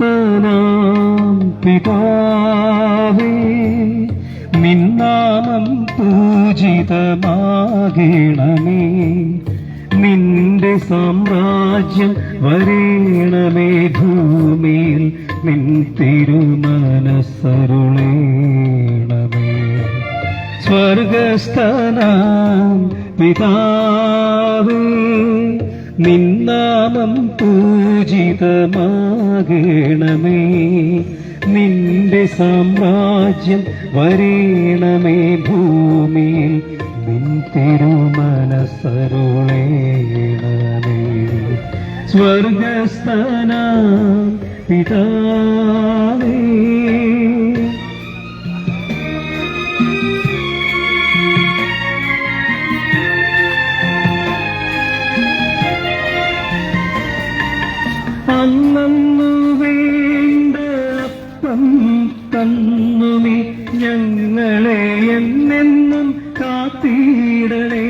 സ്വർഗസ്ഥനാം പിതാവേ നിന്നാമം പൂജിതമാകണമേ. നിന്റെ സാമ്രാജ്യം വരേണമേ ഭൂമിയിൽ നിൻ തിരുമനസ്സരുളേണമേ സ്വർഗസ്ഥനാം പിതാവ് നിന്നാമം പൂജിതമാകണമേ. നിന്റെ സാമ്രാജ്യം വരേണമേ ഭൂമിയിൽ നിൻ സ്വർഗസ്ഥനാം പിതാവേ ഞങ്ങളെ എന്നെന്നും കാത്തിടണേ.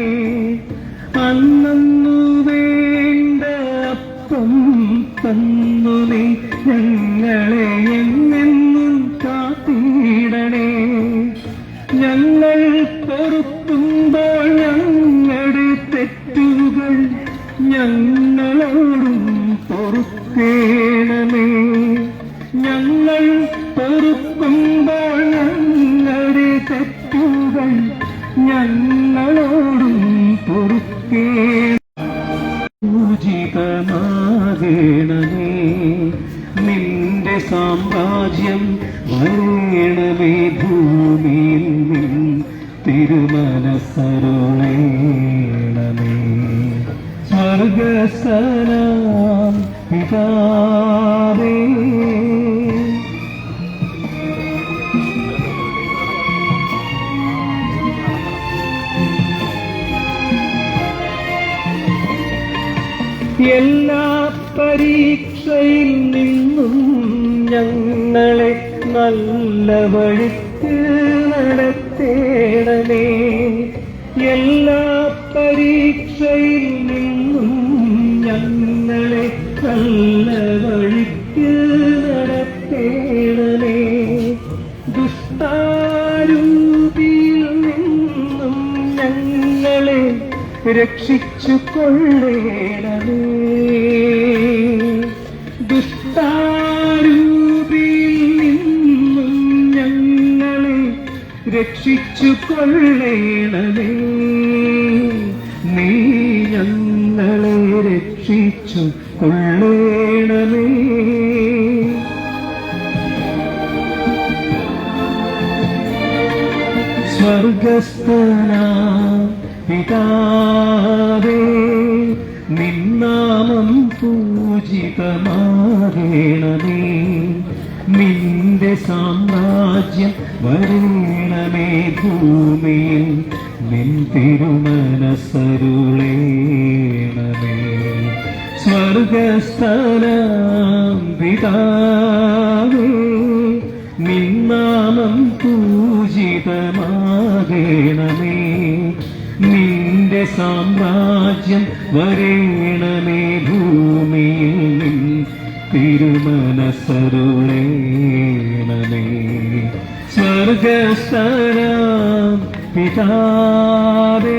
അന്നു വേണ്ട അപ്പം തന്നുമേ ഞങ്ങളെ എന്നെന്നും തിരുമനസരുളേണമേ സ്വർഗസ്ഥനാം പിതാവേ. എല്ലാ പരീക്ഷയിൽ നിന്നും ഞങ്ങളെ നല്ല വഴിക്ക് നടത്തേണമേ എല്ലാ പരീക്ഷയിൽ നിന്നും ഞങ്ങളെ നല്ല വഴിക്ക് നടത്തേടലേ ദുഷ്ടാരൂപിയിൽ നിന്നും ഞങ്ങളെ രക്ഷിച്ചു കൊള്ളേണമേ ദുഷ്ടാരൂപിയിൽ രക്ഷിച്ചു കൊള്ളേണമേ നീ ഞങ്ങളെ രക്ഷിച്ചു കൊള്ളേണമേ സ്വർഗസ്ഥന പിതാവേ നിന്നാമം പൂജിതമാകണമേ. നിന്റെ സാമ്രാജ്യം വരേണമേ ഭൂമിയിൽ നിൻ തിരുമനസരുളേണമേ സ്വർഗസ്ഥലം പിതാവേ നിന്നാമം പൂജിതമാകേണമേ. നിന്റെ സാമ്രാജ്യം വരേണമേ ഭൂമിയിൽ തിരുമനസരുളേ സ്വർഗസ്ഥലം പിതാവേ.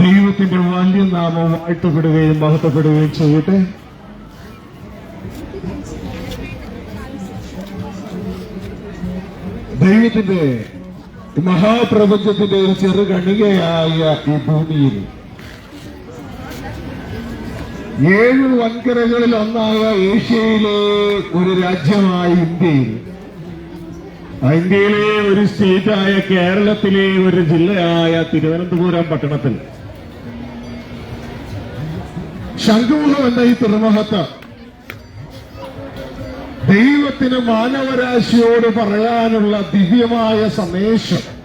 ദൈവത്തിന്റെ വലിയ നാമം വാഴ്ത്തപ്പെടുകയും മഹത്വപ്പെടുകയും ചെയ്യട്ടെ. ഈ മഹാപ്രപഞ്ചത്തിന്റെ ഒരു ചെറു കണികയായ ഈ ഭൂമിയിൽ. ഏഴ് വൻകരകളിൽ ഒന്നായ ഏഷ്യയിലെ ഒരു രാജ്യമായ ഇന്ത്യയിൽ. ഇന്ത്യയിലെ ഒരു സ്റ്റേറ്റായ കേരളത്തിലെ ഒരു ജില്ലയായ തിരുവനന്തപുരം പട്ടണത്തിൽ. ശംഖുമുഖം എന്ന ഈ തുറമുഖത്ത് ദൈവത്തിന് മാനവരാശിയോട് പറയാനുള്ള ദിവ്യമായ സന്ദേശം.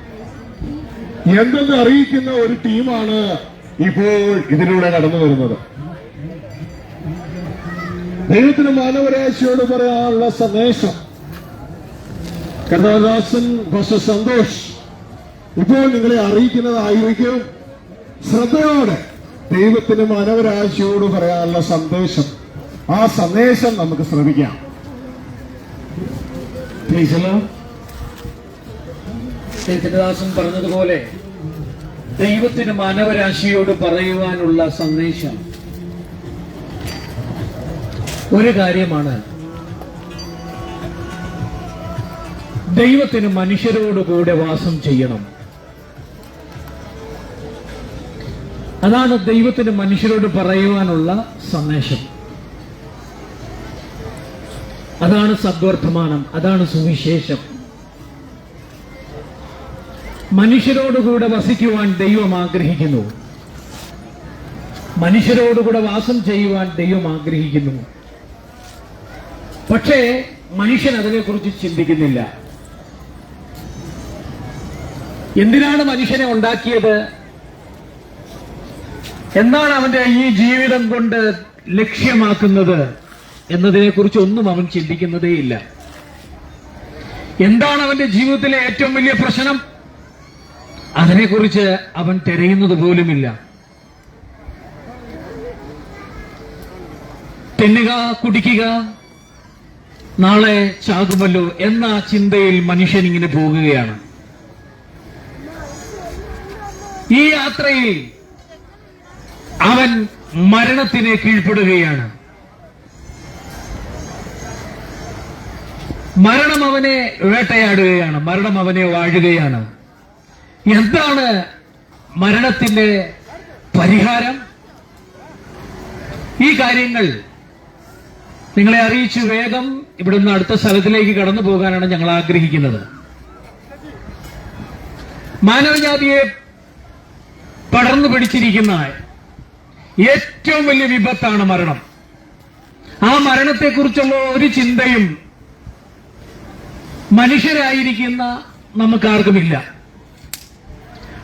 എന്തെന്ന് അറിയിക്കുന്ന ഒരു ടീമാണ് ഇപ്പോൾ ഇതിലൂടെ കടന്നു വരുന്നത്. ദൈവത്തിന് മാനവരാശിയോട് പറയാനുള്ള സന്ദേശം. കർണദാസൻ ബസ് സന്തോഷ് ഇപ്പോൾ നിങ്ങളെ അറിയിക്കുന്നതായിരിക്കും. ശ്രദ്ധയോടെ ദൈവത്തിന് മാനവരാശിയോട് പറയാനുള്ള സന്ദേശം. ആ സന്ദേശം നമുക്ക് ശ്രമിക്കാം. ചൈതന്യദാസൻ പറഞ്ഞതുപോലെ ദൈവത്തിന് മാനവരാശിയോട് പറയുവാനുള്ള സന്ദേശം. ഒരു കാര്യമാണ്. ദൈവത്തിന് മനുഷ്യരോട് കൂടെ വാസം ചെയ്യണം. അതാണ് ദൈവത്തിന് മനുഷ്യരോട് പറയുവാനുള്ള സന്ദേശം. അതാണ് സദ്വർത്തമാനം അതാണ് സുവിശേഷം. മനുഷ്യരോടുകൂടെ വസിക്കുവാൻ ദൈവം ആഗ്രഹിക്കുന്നു. മനുഷ്യരോടുകൂടെ വാസം ചെയ്യുവാൻ ദൈവം ആഗ്രഹിക്കുന്നു. പക്ഷേ മനുഷ്യൻ അതിനെക്കുറിച്ച് ചിന്തിക്കുന്നില്ല. എന്തിനാണ് മനുഷ്യനെ ഉണ്ടാക്കിയത്? എന്താണ് അവന്റെ ഈ ജീവിതം കൊണ്ട് ലക്ഷ്യമാക്കുന്നത്. എന്നതിനെക്കുറിച്ച് ഒന്നും അവൻ ചിന്തിക്കുന്നതേയില്ല. എന്താണ് അവന്റെ ജീവിതത്തിലെ ഏറ്റവും വലിയ പ്രശ്നം? അതിനെക്കുറിച്ച് അവൻ തിരയുന്നത് പോലുമില്ല. തിന്നുക കുടിക്കുക നാളെ ചാകുമല്ലോ എന്ന ചിന്തയിൽ മനുഷ്യൻ ഇങ്ങനെ പോകുകയാണ്. ഈ യാത്രയിൽ അവൻ മരണത്തിനെ കീഴ്പ്പെടുകയാണ്. മരണം അവനെ വേട്ടയാടുകയാണ് മരണം അവനെ വാഴുകയാണ്. എന്താണ് മരണത്തിന്റെ പരിഹാരം? ഈ കാര്യങ്ങൾ നിങ്ങളെ അറിയിച്ചു വേഗം ഇവിടുന്ന് അടുത്ത സ്ഥലത്തിലേക്ക് കടന്നു പോകാനാണ് ഞങ്ങൾ ആഗ്രഹിക്കുന്നത്. മാനവജാതിയെ പടർന്നു പിടിച്ചിരിക്കുന്ന ഏറ്റവും വലിയ വിപത്താണ് മരണം. ആ മരണത്തെക്കുറിച്ചുള്ള ഒരു ചിന്തയും മനുഷ്യരായിരിക്കുന്ന നമുക്കാർക്കുമില്ല.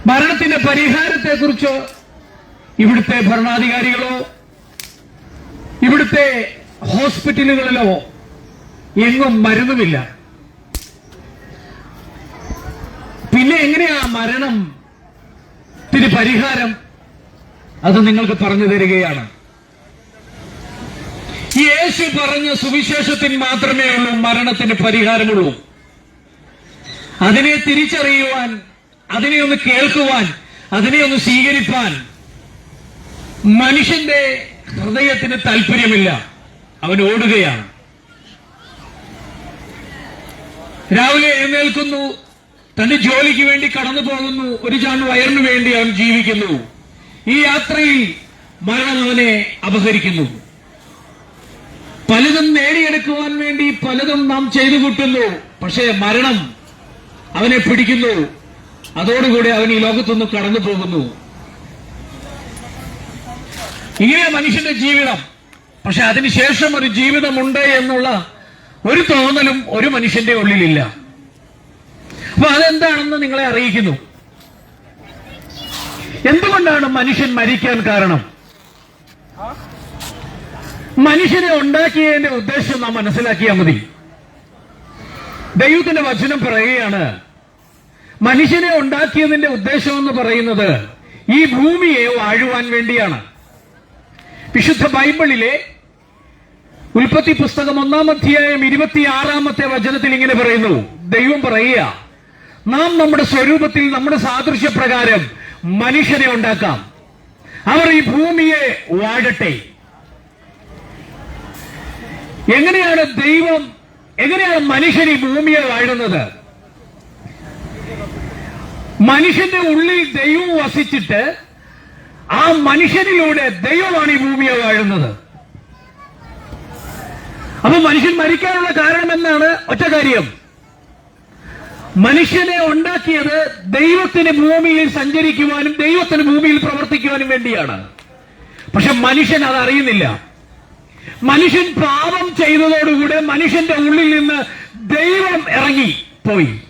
മരണത്തിന്റെ പരിഹാരത്തെക്കുറിച്ച് ഇവിടുത്തെ ഭരണാധികാരികളോ ഇവിടുത്തെ ഹോസ്പിറ്റലുകളിലോ എങ്ങും മരുന്നുമില്ല. പിന്നെ എങ്ങനെയാ മരണം ത്തിന് പരിഹാരം? അത് നിങ്ങൾക്ക് പറഞ്ഞു തരികയാണ്. യേശു പറഞ്ഞ സുവിശേഷത്തിന് മാത്രമേ ഉള്ളൂ മരണത്തിന് പരിഹാരമുള്ളൂ. അതിനെ തിരിച്ചറിയുവാൻ അതിനെ ഒന്ന് കേൾക്കുവാൻ അതിനെ ഒന്ന് സ്വീകരിപ്പാൻ മനുഷ്യന്റെ ഹൃദയത്തിന് താല്പര്യമില്ല അവൻ ഓടുകയാണ്. രാവിലെ എഴുന്നേൽക്കുന്നു. തന്റെ ജോലിക്ക് വേണ്ടി കടന്നു പോകുന്നു. ഒരു ചാൺ വയറിനു വേണ്ടി അവൻ ജീവിക്കുന്നു. ഈ യാത്രയിൽ മരണം അവനെ അപഹരിക്കുന്നു. പലതും നേടിയെടുക്കുവാൻ വേണ്ടി പലതും നാം ചെയ്തു കൂട്ടുന്നു. പക്ഷേ മരണം അവനെ പിടിക്കുന്നു. അതോടുകൂടി അവൻ ഈ ലോകത്തുനിന്ന് കടന്നു പോകുന്നു ഇങ്ങനെ മനുഷ്യന്റെ ജീവിതം പക്ഷെ അതിനുശേഷം ഒരു ജീവിതമുണ്ട് എന്നുള്ള ഒരു തോന്നലും ഒരു മനുഷ്യന്റെ ഉള്ളിലില്ല. അപ്പൊ അതെന്താണെന്ന് നിങ്ങളെ അറിയിക്കുന്നു. എന്തുകൊണ്ടാണ് മനുഷ്യൻ മരിക്കാൻ കാരണം? മനുഷ്യനെ ഉണ്ടാക്കിയതിന്റെ ഉദ്ദേശം നാം മനസ്സിലാക്കിയാൽ മതി. ദൈവത്തിന്റെ വചനം പറയുകയാണ് മനുഷ്യനെ ഉണ്ടാക്കിയതിന്റെ ഉദ്ദേശം എന്ന് പറയുന്നത് ഈ ഭൂമിയെ വാഴുവാൻ വേണ്ടിയാണ്. വിശുദ്ധ ബൈബിളിലെ ഉൽപ്പത്തി പുസ്തകം ഒന്നാം അധ്യായം ഇരുപത്തിയാറാമത്തെ വചനത്തിൽ ഇങ്ങനെ പറയുന്നു. ദൈവം പറയുക നാം നമ്മുടെ സ്വരൂപത്തിൽ നമ്മുടെ സാദൃശ്യപ്രകാരം മനുഷ്യനെ ഉണ്ടാക്കാം. അവർ ഈ ഭൂമിയെ വാഴട്ടെ. എങ്ങനെയാണ് ദൈവം എങ്ങനെയാണ് മനുഷ്യൻ ഈ ഭൂമിയെ വാഴുന്നത്? മനുഷ്യന്റെ ഉള്ളിൽ ദൈവം വസിച്ചിട്ട് ആ മനുഷ്യനിലൂടെ ദൈവമാണ് ഈ ഭൂമിയെ വാഴുന്നത്. അപ്പൊ മനുഷ്യൻ മരിക്കാനുള്ള കാരണം എന്നാണ് ഒറ്റ കാര്യം. മനുഷ്യനെ ഉണ്ടാക്കിയത് ദൈവത്തിന് ഭൂമിയിൽ സഞ്ചരിക്കുവാനും ദൈവത്തിന് ഭൂമിയിൽ പ്രവർത്തിക്കുവാനും വേണ്ടിയാണ്. പക്ഷെ മനുഷ്യൻ അത് അറിയുന്നില്ല മനുഷ്യൻ പാപം ചെയ്തതോടുകൂടെ മനുഷ്യന്റെ ഉള്ളിൽ നിന്ന് ദൈവം ഇറങ്ങി പോയി.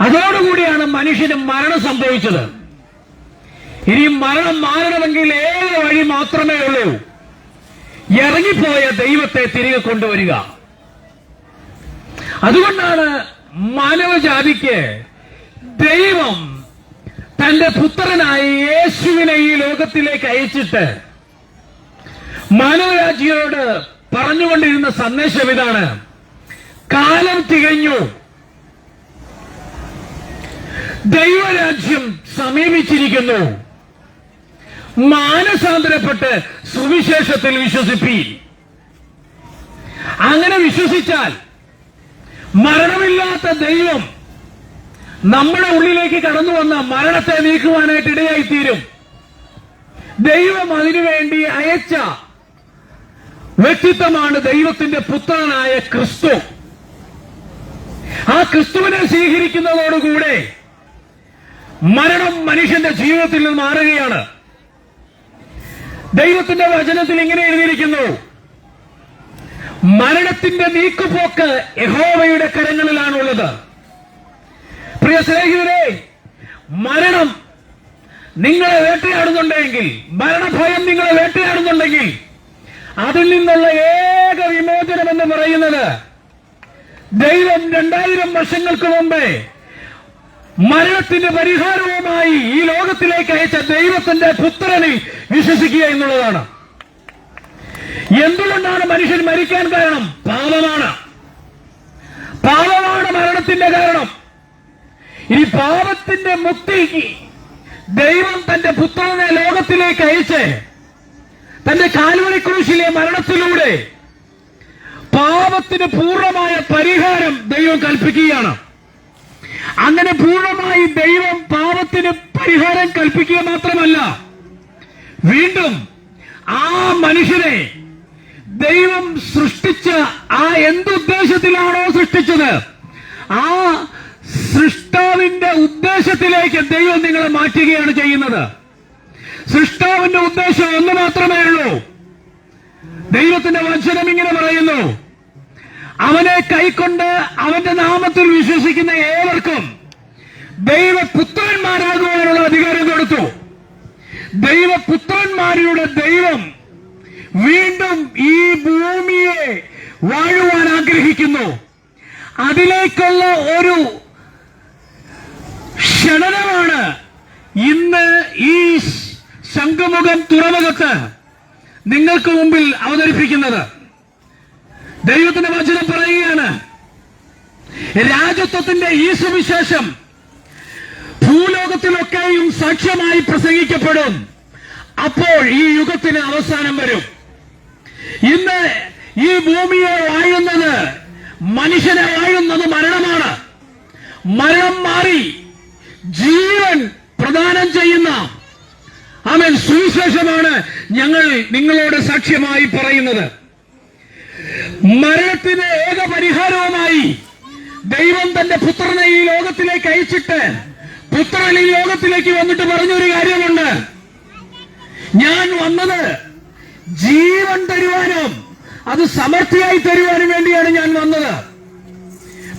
അതോടുകൂടിയാണ് മനുഷ്യന് മരണം സംഭവിച്ചത്. ഇനി മരണം മാറണമെങ്കിൽ ഏത് വഴി മാത്രമേ ഉള്ളൂ? ഇറങ്ങിപ്പോയ ദൈവത്തെ തിരികെ കൊണ്ടുവരിക. അതുകൊണ്ടാണ് മാനവജാതിക്ക് ദൈവം തന്റെ പുത്രനായി യേശുവിനെ ഈ ലോകത്തിലേക്ക് അയച്ചിട്ട് മാനവരാജിയോട് പറഞ്ഞുകൊണ്ടിരുന്ന സന്ദേശം ഇതാണ്. കാലം തികഞ്ഞു. ദൈവരാജ്യം സമീപിച്ചിരിക്കുന്നു. മാനസാന്തരപ്പെട്ട് സുവിശേഷത്തിൽ വിശ്വസിപ്പീൻ അങ്ങനെ വിശ്വസിച്ചാൽ മരണമില്ലാത്ത ദൈവം നമ്മുടെ ഉള്ളിലേക്ക് കടന്നു വന്ന മരണത്തെ നീക്കുവാനായിട്ട് ഇടയായിത്തീരും. ദൈവം അതിനുവേണ്ടി അയച്ച വ്യക്തിത്വമാണ് ദൈവത്തിന്റെ പുത്രനായ ക്രിസ്തു. ആ ക്രിസ്തുവിനെ സ്വീകരിക്കുന്നതോടുകൂടെ മരണം മനുഷ്യന്റെ ജീവിതത്തിൽ നിന്ന് മാറുകയാണ്. ദൈവത്തിന്റെ വചനത്തിൽ ഇങ്ങനെ എഴുതിയിരിക്കുന്നു. മരണത്തിന്റെ നീക്കുപോക്ക് യഹോവയുടെ കരങ്ങളിലാണുള്ളത്. പ്രിയ സ്നേഹിതരെ മരണം നിങ്ങളെ വേട്ടയാടുന്നുണ്ടെങ്കിൽ മരണഭയം നിങ്ങളെ വേട്ടയാടുന്നുണ്ടെങ്കിൽ അതിൽ നിന്നുള്ള ഏക വിമോചനം എന്ന് പറയുന്നത് ദൈവം രണ്ടായിരം വർഷങ്ങൾക്ക് മുമ്പേ മരണത്തിന്റെ പരിഹാരവുമായി ഈ ലോകത്തിലേക്ക് അയച്ച ദൈവത്തിന്റെ പുത്രനെ വിശ്വസിക്കുക എന്നുള്ളതാണ്. എന്തുകൊണ്ടാണ് മനുഷ്യൻ മരിക്കാൻ കാരണം? പാപമാണ്. പാപമാണ് മരണത്തിന്റെ കാരണം. ഈ പാപത്തിന്റെ മുക്തിക്ക് ദൈവം തന്റെ പുത്രനെ ലോകത്തിലേക്ക് അയച്ച് തന്റെ കാൽവരി ക്രൂശിലെ മരണത്തിലൂടെ പാപത്തിന് പൂർണമായ പരിഹാരം ദൈവം കൽപ്പിക്കുകയാണ്. അങ്ങനെ പൂർണമായി ദൈവം പാപത്തിന് പരിഹാരം കൽപ്പിക്കുക മാത്രമല്ല വീണ്ടും ആ മനുഷ്യനെ ദൈവം സൃഷ്ടിച്ച ആ എന്തുദ്ദേശത്തിലാണോ സൃഷ്ടിച്ചത് ആ സൃഷ്ടാവിന്റെ ഉദ്ദേശത്തിലേക്ക് ദൈവം നിങ്ങളെ മാറ്റുകയാണ് ചെയ്യുന്നത്. സൃഷ്ടാവിന്റെ ഉദ്ദേശം ഒന്ന് മാത്രമേ ഉള്ളൂ. ദൈവത്തിന്റെ വചനം ഇങ്ങനെ പറയുന്നു. അവനെ കൈക്കൊണ്ട് അവന്റെ നാമത്തിൽ വിശ്വസിക്കുന്ന ഏവർക്കും ദൈവപുത്രന്മാരാകുവാനുള്ള അധികാരം കൊടുത്തു. ദൈവപുത്രന്മാരുടെ ദൈവം വീണ്ടും ഈ ഭൂമിയെ വാഴുവാൻ ആഗ്രഹിക്കുന്നു. അതിലേക്കുള്ള ഒരു ക്ഷണനമാണ് ഇന്ന് ഈ ശംഖുമുഖം തുറമുഖത്ത് നിങ്ങൾക്ക് മുമ്പിൽ അവതരിപ്പിക്കുന്നത് ദൈവത്തിന്റെ വചനം പറയുകയാണ്. രാജത്വത്തിന്റെ ഈ സുവിശേഷം ഭൂലോകത്തിലൊക്കെയും സാക്ഷ്യമായി പ്രസംഗിക്കപ്പെടും. അപ്പോൾ ഈ യുഗത്തിന് അവസാനം വരും. ഇന്ന് ഈ ഭൂമിയെ വാഴുന്നത് മനുഷ്യനെ വാഴുന്നത് മരണമാണ്. മരണം മാറി ജീവൻ പ്രദാനം ചെയ്യുന്ന അവൻ സുവിശേഷമാണ് ഞങ്ങൾ നിങ്ങളോട് സാക്ഷ്യമായി പറയുന്നത്. മരണത്തിന് ഏക പരിഹാരവുമായി ദൈവം തന്റെ പുത്രനെ ഈ ലോകത്തിലേക്ക് അയച്ചിട്ട് പുത്രൻ ഈ ലോകത്തിലേക്ക് വന്നിട്ട് പറഞ്ഞൊരു കാര്യമുണ്ട്. ഞാൻ വന്നത് ജീവൻ തരുവാനും അത് സമർത്ഥിയായി തരുവാനും വേണ്ടിയാണ് ഞാൻ വന്നത്.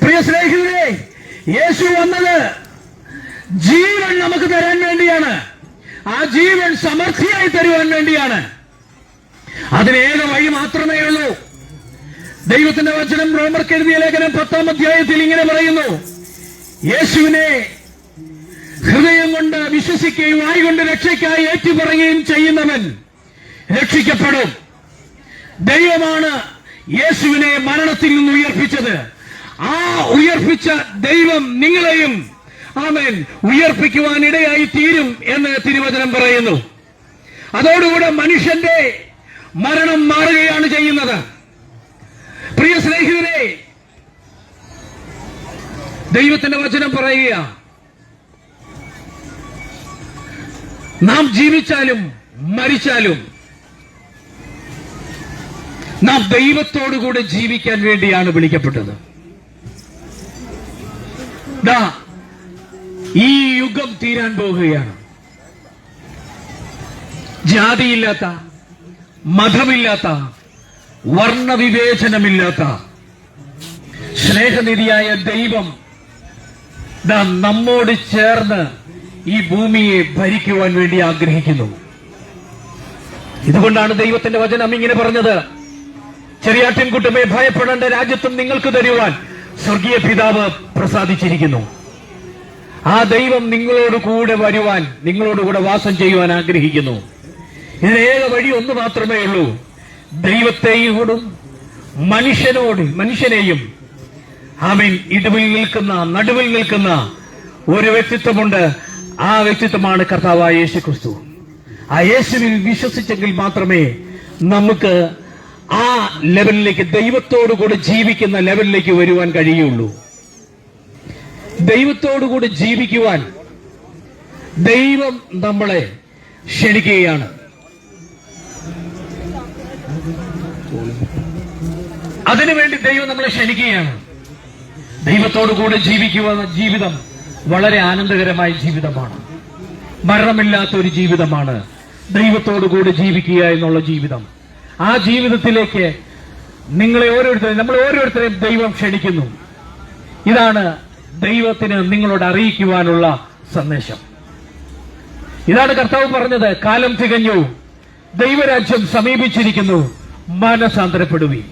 പ്രിയ സ്നേഹിതരെ യേശു വന്നത് ജീവൻ നമുക്ക് തരാൻ വേണ്ടിയാണ്. ആ ജീവൻ സമൃദ്ധിയായി തരുവാൻ വേണ്ടിയാണ്. അതിനേക വഴി മാത്രമേ ഉള്ളൂ. ദൈവത്തിന്റെ വചനം റോമർ എഴുതിയ ലേഖനം പത്താം അധ്യായത്തിൽ ഇങ്ങനെ പറയുന്നു. യേശുവിനെ ഹൃദയം കൊണ്ട് വിശ്വസിക്കുകയും വായുകൊണ്ട് രക്ഷയ്ക്കായി ഏറ്റുപറയുകയും ചെയ്യുന്നവൻ രക്ഷിക്കപ്പെടും. ദൈവമാണ് യേശുവിനെ മരണത്തിൽ നിന്ന് ഉയർപ്പിച്ചത്. ആ ഉയർപ്പിച്ച ദൈവം നിങ്ങളെയും ആമേൻ. ഉയർപ്പിക്കുവാൻ ഇടയായി തീരും എന്ന് തിരുവചനം പറയുന്നു. അതോടുകൂടെ മനുഷ്യന്റെ മരണം മാറുകയാണ് ചെയ്യുന്നത്. പ്രിയ സ്നേഹിതരെ ദൈവത്തിന്റെ വചനം പറയുക നാം ജീവിച്ചാലും മരിച്ചാലും നാം ദൈവത്തോടുകൂടെ ജീവിക്കാൻ വേണ്ടിയാണ് വിളിക്കപ്പെട്ടത്. ദാ ഈ യുഗം തീരാൻ പോകുകയാണ് ജാതിയില്ലാത്ത മതമില്ലാത്ത വർണവിവേചനമില്ലാത്ത സ്നേഹനിധിയായ ദൈവം നമ്മോട് ചേർന്ന് ഈ ഭൂമിയെ ഭരിക്കുവാൻ വേണ്ടി ആഗ്രഹിക്കുന്നു. ഇതുകൊണ്ടാണ് ദൈവത്തിന്റെ വചനം ഇങ്ങനെ പറഞ്ഞത്. ചെറിയാട്ടിൻകുട്ടമേ ഭയപ്പെടേണ്ട രാജ്യത്വം നിങ്ങൾക്ക് തരുവാൻ സ്വർഗീയ പിതാവ് പ്രസാദിച്ചിരിക്കുന്നു. ആ ദൈവം നിങ്ങളോട് കൂടെ വരുവാൻ നിങ്ങളോട് കൂടെ വാസം ചെയ്യുവാൻ ആഗ്രഹിക്കുന്നു. ഇതിന് വഴി ഒന്ന് മാത്രമേ ഉള്ളൂ. ദൈവത്തെയോടും മനുഷ്യനോട് മനുഷ്യനെയും ആമീൻ ഇടുവിൽ നിൽക്കുന്ന നടുവിൽ നിൽക്കുന്ന ഒരു വ്യക്തിത്വമുണ്ട്. ആ വ്യക്തിത്വമാണ് കർത്താവായ യേശു ക്രിസ്തു ആ യേശുവിൽ വിശ്വസിച്ചെങ്കിൽ മാത്രമേ നമുക്ക് ആ ലെവലിലേക്ക് ദൈവത്തോടു കൂടെ ജീവിക്കുന്ന ലെവലിലേക്ക് വരുവാൻ കഴിയുള്ളൂ. ദൈവത്തോടു കൂടെ ജീവിക്കുവാൻ ദൈവം നമ്മളെ ക്ഷണിക്കുകയാണ്. അതിനുവേണ്ടി ദൈവം നമ്മളെ ക്ഷണിക്കുകയാണ്. ദൈവത്തോടുകൂടി കൂടെ ജീവിക്കുവാന ജീവിതം വളരെ ആനന്ദകരമായ ജീവിതമാണ്. മരണമില്ലാത്ത ഒരു ജീവിതമാണ് ദൈവത്തോടു കൂടി ജീവിക്കുക എന്നുള്ള ജീവിതം. ആ ജീവിതത്തിലേക്ക് നിങ്ങളെ ഓരോരുത്തരെയും നമ്മൾ ഓരോരുത്തരെയും ദൈവം ക്ഷണിക്കുന്നു. ഇതാണ് ദൈവത്തിന് നിങ്ങളോട് അറിയിക്കുവാനുള്ള സന്ദേശം. ഇതാണ് കർത്താവ് പറഞ്ഞത് കാലം തികഞ്ഞു ദൈവരാജ്യം സമീപിച്ചിരിക്കുന്നു മാനസാന്തരപ്പെടുവി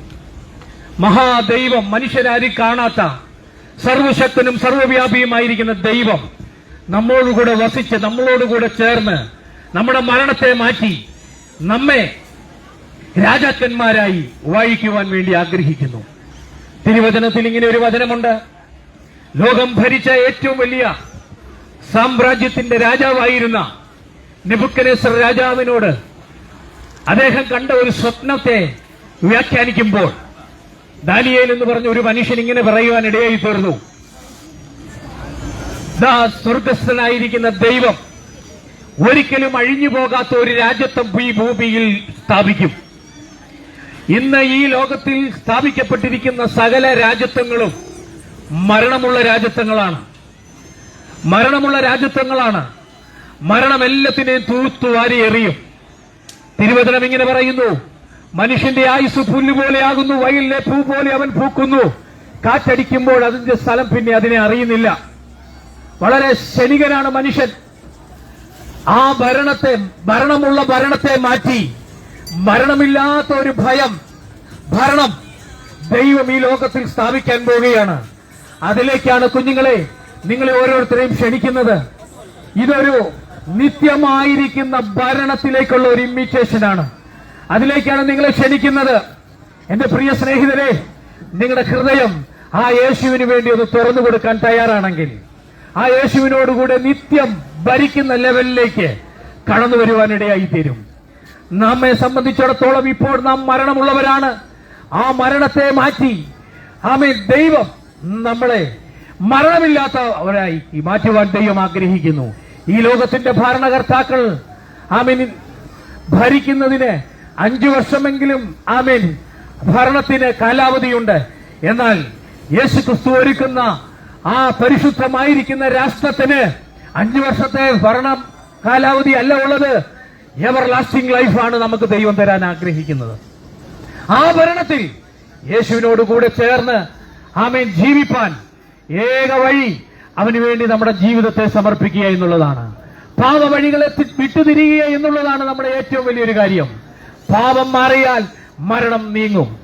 മഹാദൈവം മനുഷ്യരാരും കാണാത്ത സർവശക്തനും സർവവ്യാപിയുമായിരിക്കുന്ന ദൈവം നമ്മളോടുകൂടെ വസിച്ച് നമ്മളോടുകൂടെ ചേർന്ന് നമ്മുടെ മരണത്തെ മാറ്റി നമ്മെ രാജാക്കന്മാരായി വാഴിക്കുവാൻ വേണ്ടി ആഗ്രഹിക്കുന്നു. തിരുവചനത്തിൽ ഇങ്ങനെ ഒരു വചനമുണ്ട്. ലോകം ഭരിച്ച ഏറ്റവും വലിയ സാമ്രാജ്യത്തിന്റെ രാജാവായിരുന്ന നെബുക്കനേശ്വർ രാജാവിനോട് അദ്ദേഹം കണ്ട ഒരു സ്വപ്നത്തെ വ്യാഖ്യാനിക്കുമ്പോൾ ദാനിയേൽ എന്ന് പറഞ്ഞ ഒരു മനുഷ്യൻ ഇങ്ങനെ പറയുവാൻ ഇടയായി തീർന്നു. സ്വർഗസ്ഥനായിരിക്കുന്ന ദൈവം ഒരിക്കലും അഴിഞ്ഞു പോകാത്ത ഒരു രാജ്യത്വം ഈ ഭൂമിയിൽ സ്ഥാപിക്കും. ഇന്ന് ഈ ലോകത്തിൽ സ്ഥാപിക്കപ്പെട്ടിരിക്കുന്ന സകല രാജ്യത്വങ്ങളും മരണമുള്ള രാജ്യത്വങ്ങളാണ്. മരണമുള്ള രാജ്യത്വങ്ങളാണ്. മരണം എല്ലാത്തിനെയും തൂത്തുവാരി എറിയും. തിരുവചനം ഇങ്ങനെ പറയുന്നു മനുഷ്യന്റെ ആയുസ് പുല്ലുപോലെയാകുന്നു വയലിലെ പൂ പോലെ അവൻ പൂക്കുന്നു. കാറ്റടിക്കുമ്പോൾ അതിന്റെ സ്ഥലം പിന്നെ അതിനെ അറിയുന്നില്ല. വളരെ ക്ഷണികനാണ് മനുഷ്യൻ. ആ ഭരണത്തെ ഭരണമുള്ള ഭരണത്തെ മാറ്റി. മരണമില്ലാത്ത ഒരു ഭയം ഭരണം ദൈവം ഈ ലോകത്തിൽ സ്ഥാപിക്കാൻ പോവുകയാണ്. അതിലേക്കാണ് കുഞ്ഞുങ്ങളെ നിങ്ങളെ ഓരോരുത്തരെയും ക്ഷണിക്കുന്നത്. ഇതൊരു നിത്യമായിരിക്കുന്ന ഭരണത്തിലേക്കുള്ള ഒരു ഇമ്മിറ്റേഷനാണ് അതിലേക്കാണ് നിങ്ങളെ ക്ഷണിക്കുന്നത്. എന്റെ പ്രിയ സ്നേഹിതരെ നിങ്ങളുടെ ഹൃദയം ആ യേശുവിന് വേണ്ടി ഒന്ന് തുറന്നു കൊടുക്കാൻ തയ്യാറാണെങ്കിൽ ആ യേശുവിനോടുകൂടെ നിത്യം ഭരിക്കുന്ന ലെവലിലേക്ക് കടന്നു വരുവാനിടയായി തീരും നമ്മെ സംബന്ധിച്ചിടത്തോളം ഇപ്പോൾ നാം മരണമുള്ളവരാണ്. ആ മരണത്തെ മാറ്റി ആമേ ദൈവം നമ്മളെ മരണമില്ലാത്തവരായി മാറ്റുവാൻ ദൈവം ആഗ്രഹിക്കുന്നു. ഈ ലോകത്തിന്റെ ഭരണകർത്താക്കൾ ആമീൻ ഭരിക്കുന്നതിന് അഞ്ചു വർഷമെങ്കിലും ആമീൻ ഭരണത്തിന് കാലാവധിയുണ്ട്. എന്നാൽ യേശു ക്രിസ്തു ഒരുക്കുന്ന ആ പരിശുദ്ധമായിരിക്കുന്ന രാഷ്ട്രത്തിന് അഞ്ചു വർഷത്തെ ഭരണ കാലാവധി അല്ല ഉള്ളത്. എവർ ലാസ്റ്റിംഗ് ലൈഫാണ് നമുക്ക് ദൈവം തരാൻ ആഗ്രഹിക്കുന്നത്. ആ ഭരണത്തിൽ യേശുവിനോട് കൂടെ ചേർന്ന് ആമേൻ. ജീവിപ്പാൻ. ഏക വഴി അവന് വേണ്ടി നമ്മുടെ ജീവിതത്തെ സമർപ്പിക്കുക എന്നുള്ളതാണ്. പാപ വഴികളെ വിട്ടുതിരിയുക എന്നുള്ളതാണ് നമ്മുടെ ഏറ്റവും വലിയൊരു കാര്യം. പാപം മാറിയാൽ മരണം നീങ്ങും.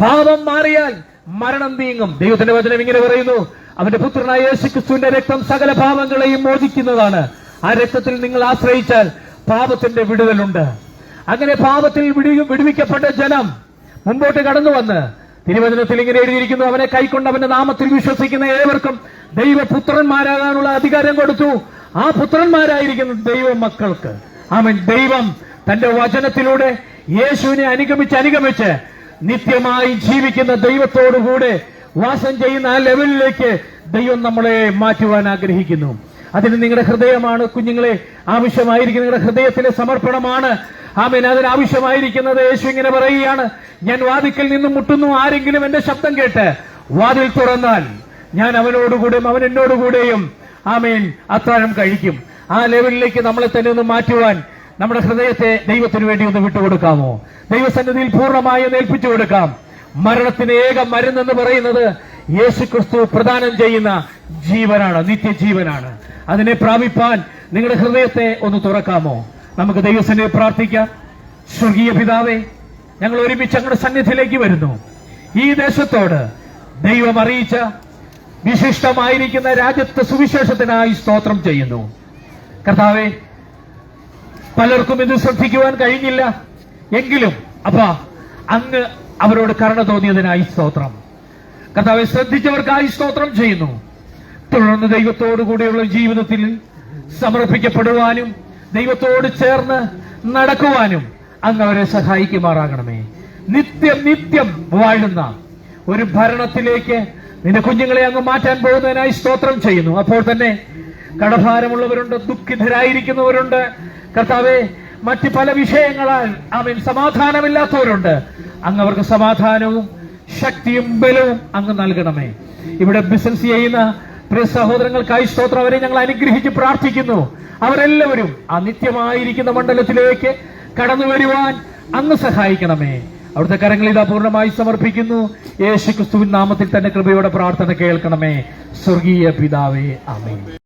പാപം മാറിയാൽ മരണം നീങ്ങും. ദൈവത്തിന്റെ വചനം ഇങ്ങനെ പറയുന്നു. അവന്റെ പുത്രനായ യേശു ക്രിസ്തുവിന്റെ രക്തം സകല പാപങ്ങളെയും മോചിക്കുന്നതാണ്. ആ രക്തത്തിൽ നിങ്ങൾ ആശ്രയിച്ചാൽ പാപത്തിന്റെ വിടുതലുണ്ട്. അങ്ങനെ പാപത്തിൽ വിടുവിക്കപ്പെട്ട ജനം മുമ്പോട്ട് കടന്നു വന്ന് തിരുവചനത്തിൽ ഇങ്ങനെ എഴുതിയിരിക്കുന്നു അവനെ കൈക്കൊണ്ട് അവന്റെ നാമത്തിൽ വിശ്വസിക്കുന്ന ഏവർക്കും ദൈവപുത്രന്മാരാകാനുള്ള അധികാരം കൊടുത്തു. ആ പുത്രന്മാരായിരിക്കുന്ന ദൈവ മക്കൾക്ക് അവൻ ദൈവം തന്റെ വചനത്തിലൂടെ യേശുവിനെ അനുഗമിച്ച് അനുഗമിച്ച് നിത്യമായി ജീവിക്കുന്ന ദൈവത്തോടുകൂടെ വാസം ചെയ്യുന്ന ആ ലെവലിലേക്ക് ദൈവം നമ്മളെ മാറ്റുവാൻ ആഗ്രഹിക്കുന്നു. അതിന് നിങ്ങളുടെ ഹൃദയമാണ് കുഞ്ഞുങ്ങളെ ആവശ്യമായിരിക്കുന്ന നിങ്ങളുടെ ഹൃദയത്തിലെ സമർപ്പണമാണ്. ആമേൻ. അതിന് ആവശ്യമായിരിക്കുന്നത് യേശു ഇങ്ങനെ പറയുകയാണ്. ഞാൻ വാതിക്കൽ നിന്നും മുട്ടുന്നു. ആരെങ്കിലും എന്റെ ശബ്ദം കേട്ട് വാതിൽ തുറന്നാൽ ഞാൻ അവനോടുകൂടെയും അവൻ എന്നോടുകൂടെയും ആമേൻ അത്താഴം കഴിക്കും. ആ ലെവലിലേക്ക് നമ്മളെ തന്നെ ഒന്ന് മാറ്റുവാൻ നമ്മുടെ ഹൃദയത്തെ ദൈവത്തിന് വേണ്ടി ഒന്ന് വിട്ടുകൊടുക്കാമോ? ദൈവസന്നിധിയിൽ പൂർണമായി ഏൽപ്പിച്ചു കൊടുക്കാം മരണത്തിന് ഏക മരുന്നെന്ന് പറയുന്നത് യേശു ക്രിസ്തു പ്രദാനം ചെയ്യുന്ന ജീവനാണ് നിത്യജീവനാണ്. അതിനെ പ്രാപിപ്പാൻ നിങ്ങളുടെ ഹൃദയത്തെ ഒന്ന് തുറക്കാമോ? നമുക്ക് ദൈവസനെ പ്രാർത്ഥിക്കാം. സ്വർഗീയ പിതാവേ ഞങ്ങൾ ഒരുമിച്ച് അങ്ങയുടെ സന്നിധിയിലേക്ക് വരുന്നു. ഈ ദേശത്തോട് ദൈവം അറിയിച്ച വിശിഷ്ടമായിരിക്കുന്ന രാജ്യത്തെ സുവിശേഷത്തിനായി സ്തോത്രം ചെയ്യുന്നു. കർത്താവെ പലർക്കും ഇത് ശ്രദ്ധിക്കുവാൻ കഴിഞ്ഞില്ല. എങ്കിലും അപ്പ അങ്ങ് അവരോട് കരുണ തോന്നിയതിനായി സ്തോത്രം. കർത്താവെ ശ്രദ്ധിച്ചവർക്കായി സ്തോത്രം ചെയ്യുന്നു. തുടർന്ന് ദൈവത്തോടു കൂടിയുള്ള ജീവിതത്തിൽ സമർപ്പിക്കപ്പെടുവാനും ദൈവത്തോട് ചേർന്ന് നടക്കുവാനും അങ്ങ് അവരെ സഹായിക്കുമാറാകണമേ. നിത്യം നിത്യം വാഴുന്ന ഒരു ഭരണത്തിലേക്ക് നിന്റെ കുഞ്ഞുങ്ങളെ അങ്ങ് മാറ്റാൻ പോകുന്നതിനായി സ്തോത്രം ചെയ്യുന്നു. അപ്പോൾ തന്നെ കടഭാരമുള്ളവരുണ്ട് ദുഃഖിതരായിരിക്കുന്നവരുണ്ട്. കർത്താവെ മറ്റ് പല വിഷയങ്ങളാൽ അവൻ സമാധാനമില്ലാത്തവരുണ്ട്. അങ്ങ് അവർക്ക് സമാധാനവും ശക്തിയും ബലവും അങ്ങ് നൽകണമേ. ഇവിടെ ബിസിനസ് ചെയ്യുന്ന പ്രിയ സഹോദരങ്ങൾക്കായി സ്തോത്രം. അവരെ ഞങ്ങൾ അനുഗ്രഹിച്ച് പ്രാർത്ഥിക്കുന്നു. അവരെല്ലാവരും ആ നിത്യമായിരിക്കുന്ന മണ്ഡലത്തിലേക്ക് കടന്നു വരുവാൻ അങ്ങ് സഹായിക്കണമേ. അവിടുത്തെ കരങ്ങൾ ഇതാ പൂർണമായി സമർപ്പിക്കുന്നു. യേശു ക്രിസ്തുവിൻ നാമത്തിൽ തന്നെ കൃപയോടെ പ്രാർത്ഥന കേൾക്കണമേ. സ്വർഗീയ പിതാവേ ആമേൻ.